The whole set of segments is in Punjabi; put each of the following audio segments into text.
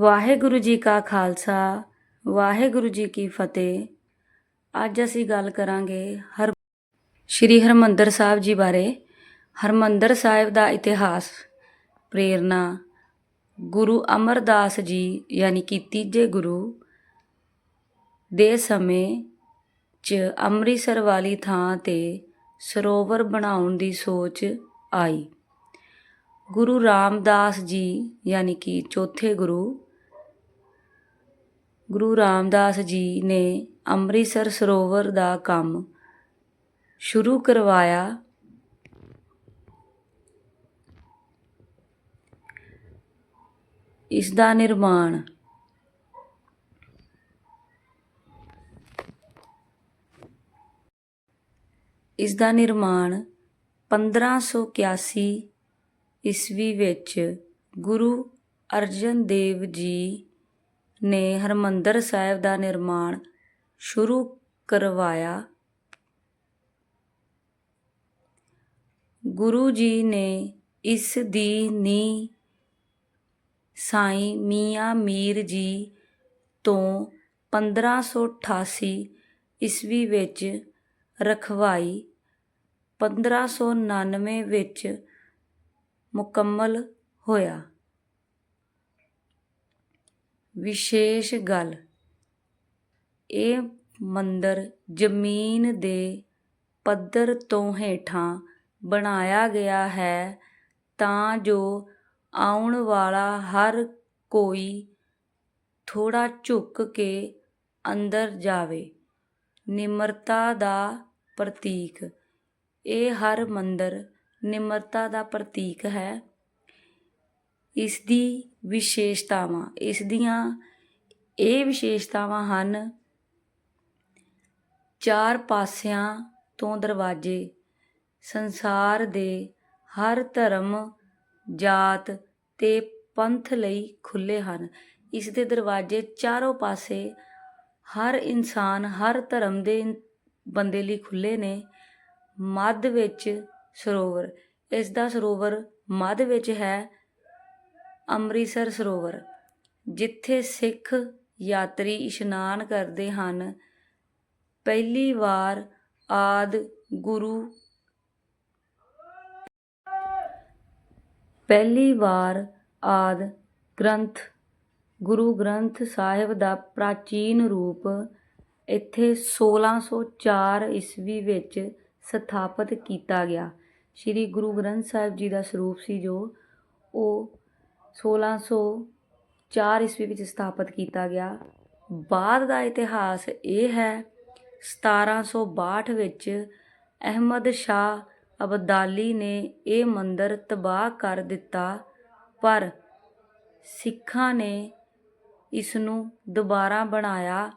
ਵਾਹਿਗੁਰੂ ਜੀ ਕਾ ਖਾਲਸਾ, ਵਾਹਿਗੁਰੂ ਜੀ ਕੀ ਫਤਿਹ। ਅੱਜ ਅਸੀਂ ਗੱਲ ਕਰਾਂਗੇ ਹਰ ਸ਼੍ਰੀ ਹਰਮੰਦਰ ਸਾਹਿਬ ਜੀ ਬਾਰੇ। ਹਰਮੰਦਰ ਸਾਹਿਬ ਦਾ ਇਤਿਹਾਸ ਪ੍ਰੇਰਨਾ ਗੁਰੂ ਅਮਰਦਾਸ ਜੀ, ਯਾਨੀ ਕਿ ਤੀਜੇ ਗੁਰੂ ਦੇ ਸਮੇਂ 'ਚ ਅੰਮ੍ਰਿਤਸਰ ਵਾਲੀ ਥਾਂ ਤੇ ਸਰੋਵਰ ਬਣਾਉਣ ਦੀ ਸੋਚ ਆਈ। ਗੁਰੂ ਰਾਮਦਾਸ ਜੀ, ਯਾਨੀ ਕਿ ਚੌਥੇ ਗੁਰੂ ਗੁਰੂ ਰਾਮਦਾਸ ਜੀ ਨੇ ਅੰਮ੍ਰਿਤਸਰ ਸਰੋਵਰ ਦਾ ਕੰਮ ਸ਼ੁਰੂ ਕਰਵਾਇਆ। ਇਸ ਦਾ ਨਿਰਮਾਣ ਇਸ ਦਾ ਨਿਰਮਾਣ 1581 ਈਸਵੀ ਵਿੱਚ ਗੁਰੂ ਅਰਜਨ ਦੇਵ ਜੀ ਨੇ ਹਰਿਮੰਦਰ ਸਾਹਿਬ ਦਾ ਨਿਰਮਾਣ ਸ਼ੁਰੂ ਕਰਵਾਇਆ। ਗੁਰੂ ਜੀ ਨੇ ਇਸ ਦੀ ਨੀਂਹ ਸਾਈਂ ਮੀਆਂ ਮੀਰ ਜੀ ਤੋਂ 1588 ਈਸਵੀ ਵਿੱਚ ਰਖਵਾਈ। 1599 ਵਿੱਚ ਮੁਕੰਮਲ ਹੋਇਆ। ਵਿਸ਼ੇਸ਼ ਗੱਲ, ਇਹ ਮੰਦਰ ਜ਼ਮੀਨ ਦੇ ਪੱਧਰ ਤੋਂ ਹੇਠਾਂ ਬਣਾਇਆ ਗਿਆ ਹੈ ਤਾਂ ਜੋ ਆਉਣ ਵਾਲਾ ਹਰ ਕੋਈ ਥੋੜਾ ਝੁੱਕ ਕੇ ਅੰਦਰ ਜਾਵੇ। ਨਿਮਰਤਾ ਦਾ ਪ੍ਰਤੀਕ, ਇਹ ਹਰ ਮੰਦਰ ਨਿਮਰਤਾ ਦਾ ਪ੍ਰਤੀਕ ਹੈ। ਇਸ ਦੀ ਵਿਸ਼ੇਸ਼ਤਾਵਾਂ ਇਸ ਦੀਆਂ ਇਹ ਵਿਸ਼ੇਸ਼ਤਾਵਾਂ ਹਨ, ਚਾਰ ਪਾਸਿਆਂ ਤੋਂ ਦਰਵਾਜ਼ੇ, ਸੰਸਾਰ ਦੇ ਹਰ ਧਰਮ, ਜਾਤ ਤੇ ਪੰਥ ਲਈ ਖੁੱਲੇ ਹਨ। ਇਸ ਦੇ ਦਰਵਾਜ਼ੇ ਚਾਰੋਂ ਪਾਸੇ ਹਰ ਇਨਸਾਨ ਹਰ ਧਰਮ ਦੇ ਬੰਦੇ ਲਈ ਖੁੱਲੇ ਨੇ। ਮੱਧ ਵਿੱਚ ਸਰੋਵਰ। ਇਸ ਦਾ ਸਰੋਵਰ ਮੱਧ ਵਿੱਚ ਹੈ, ਅੰਮ੍ਰਿਤਸਰ ਸਰੋਵਰ, ਜਿੱਥੇ ਸਿੱਖ ਯਾਤਰੀ ਇਸ਼ਨਾਨ ਕਰਦੇ ਹਨ। ਪਹਿਲੀ ਵਾਰ ਆਦ ਗੁਰੂ ਪਹਿਲੀ ਵਾਰ ਆਦ ਗ੍ਰੰਥ, ਗੁਰੂ ਗ੍ਰੰਥ ਸਾਹਿਬ ਦਾ ਪ੍ਰਾਚੀਨ ਰੂਪ ਇੱਥੇ 1604 ਈਸਵੀ ਵਿੱਚ ਸਥਾਪਿਤ ਕੀਤਾ ਗਿਆ। ਸ੍ਰੀ ਗੁਰੂ ਗ੍ਰੰਥ ਸਾਹਿਬ ਜੀ ਦਾ ਸਰੂਪ ਸੀ ਜੋ ਉਹ 1604 ਈਸਵੀ ਵਿੱਚ ਸਥਾਪਿਤ ਕੀਤਾ ਗਿਆ। ਬਾਅਦ ਦਾ ਇਤਿਹਾਸ ਇਹ ਹੈ 1762 ਵਿੱਚ ਅਹਿਮਦ ਸ਼ਾਹ ਅਬਦਾਲੀ ਨੇ ਇਹ ਮੰਦਰ ਤਬਾਹ ਕਰ ਦਿੱਤਾ, ਪਰ ਸਿੱਖਾਂ ਨੇ ਇਸ ਨੂੰ ਦੁਬਾਰਾ ਬਣਾਇਆ।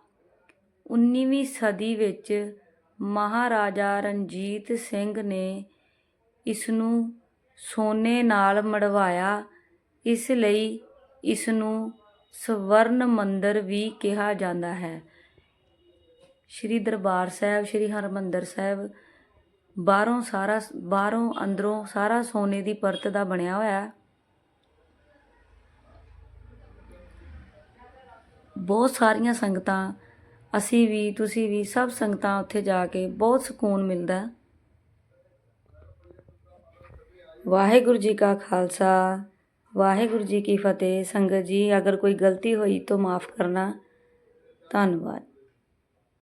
19ਵੀਂ ਸਦੀ ਵਿੱਚ ਮਹਾਰਾਜਾ ਰਣਜੀਤ ਸਿੰਘ ਨੇ ਇਸ ਨੂੰ ਸੋਨੇ ਨਾਲ ਮੜਵਾਇਆ। ਇਸ ਲਈ ਇਸ ਨੂੰ ਸਵਰਨ ਮੰਦਰ ਵੀ ਕਿਹਾ ਜਾਂਦਾ ਹੈ। ਸ਼੍ਰੀ ਦਰਬਾਰ ਸਾਹਿਬ, ਸ਼੍ਰੀ ਹਰਮੰਦਰ ਸਾਹਿਬ ਬਾਹਰੋਂ ਸਾਰਾ, ਬਾਹਰੋਂ ਅੰਦਰੋਂ ਸਾਰਾ ਸੋਨੇ ਦੀ ਪਰਤ ਦਾ ਬਣਿਆ ਹੋਇਆ। ਹੈ ਬਹੁਤ ਸਾਰੀਆਂ ਸੰਗਤਾਂ, ਅਸੀਂ ਵੀ, ਤੁਸੀਂ ਵੀ ਸਭ ਸੰਗਤਾਂ ਉੱਥੇ ਜਾ ਕੇ ਬਹੁਤ ਸਕੂਨ ਮਿਲਦਾ। ਹੈ। ਵਾਹਿਗੁਰੂ ਜੀ ਕਾ ਖਾਲਸਾ, ਵਾਹਿਗੁਰੂ ਜੀ ਕੀ ਫਤਿਹ। ਸੰਗਤ ਜੀ, ਅਗਰ ਕੋਈ ਗਲਤੀ ਹੋਈ ਤਾਂ ਮਾਫ ਕਰਨਾ। ਧੰਨਵਾਦ।